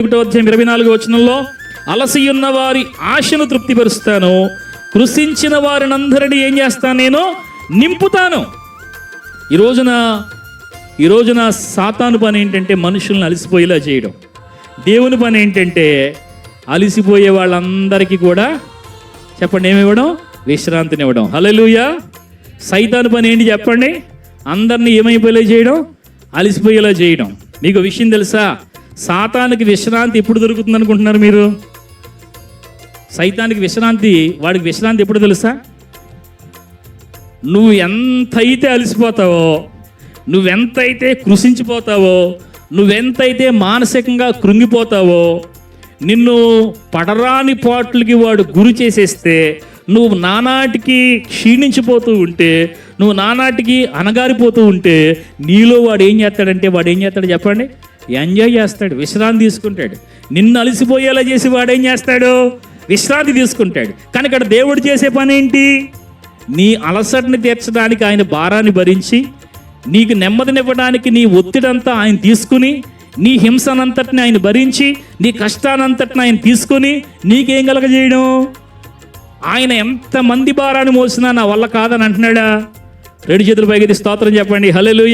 ఒకటో అధ్యాయం ఇరవై నాలుగు వచనంలో అలసి ఉన్న వారి ఆశను తృప్తిపరుస్తాను కృషించిన వారిని అందరినీ ఏం చేస్తాను నేను? నింపుతాను. ఈ రోజున ఈ రోజున సాతాను పని ఏంటంటే మనుషుల్ని అలసిపోయేలా చేయడం. దేవుని పని ఏంటంటే అలసిపోయే వాళ్ళందరికీ కూడా చెప్పండి ఏమి ఇవ్వడం? విశ్రాంతిని ఇవ్వడం. హల్లెలూయా! సైతాను పని ఏంటి చెప్పండి? అందరినీ ఏమైపోయేలా చేయడం? అలసిపోయేలా చేయడం. మీకు విషయం తెలుసా? సాతానికి విశ్రాంతి ఎప్పుడు దొరుకుతుంది అనుకుంటున్నారు మీరు? సైతానికి విశ్రాంతి వాడికి విశ్రాంతి ఎప్పుడు తెలుసా? నువ్వు ఎంతైతే అలసిపోతావో నువ్వెంతైతే కృషించిపోతావో నువ్వెంతైతే మానసికంగా కృంగిపోతావో నిన్ను పడరాని పాటలకి వాడు గురి చేసేస్తే నువ్వు నానాటికి క్షీణించిపోతూ ఉంటే నువ్వు నానాటికి అనగారిపోతూ ఉంటే నీలో వాడు ఏం చేస్తాడంటే వాడు ఏం చేస్తాడు చెప్పండి? ఎంజాయ్ చేస్తాడు విశ్రాంతి తీసుకుంటాడు. నిన్ను అలసిపోయేలా చేసి వాడు ఏం చేస్తాడు? విశ్రాంతి తీసుకుంటాడు. కానీ ఇక్కడ దేవుడు చేసే పని ఏంటి? నీ అలసటని తీర్చడానికి ఆయన భారాన్ని భరించి నీకు నెమ్మదినివ్వడానికి నీ ఒత్తిడంతా ఆయన తీసుకుని నీ హింసనంతటిని ఆయన భరించి నీ కష్టానంతటిని ఆయన తీసుకొని నీకేం కలగజేయడం? ఆయన ఎంతమంది భారాన్ని మోసినా నా వల్ల కాదని అంటున్నాడా? రెండు చేతులు పైకి స్తోత్రం చెప్పండి. హలో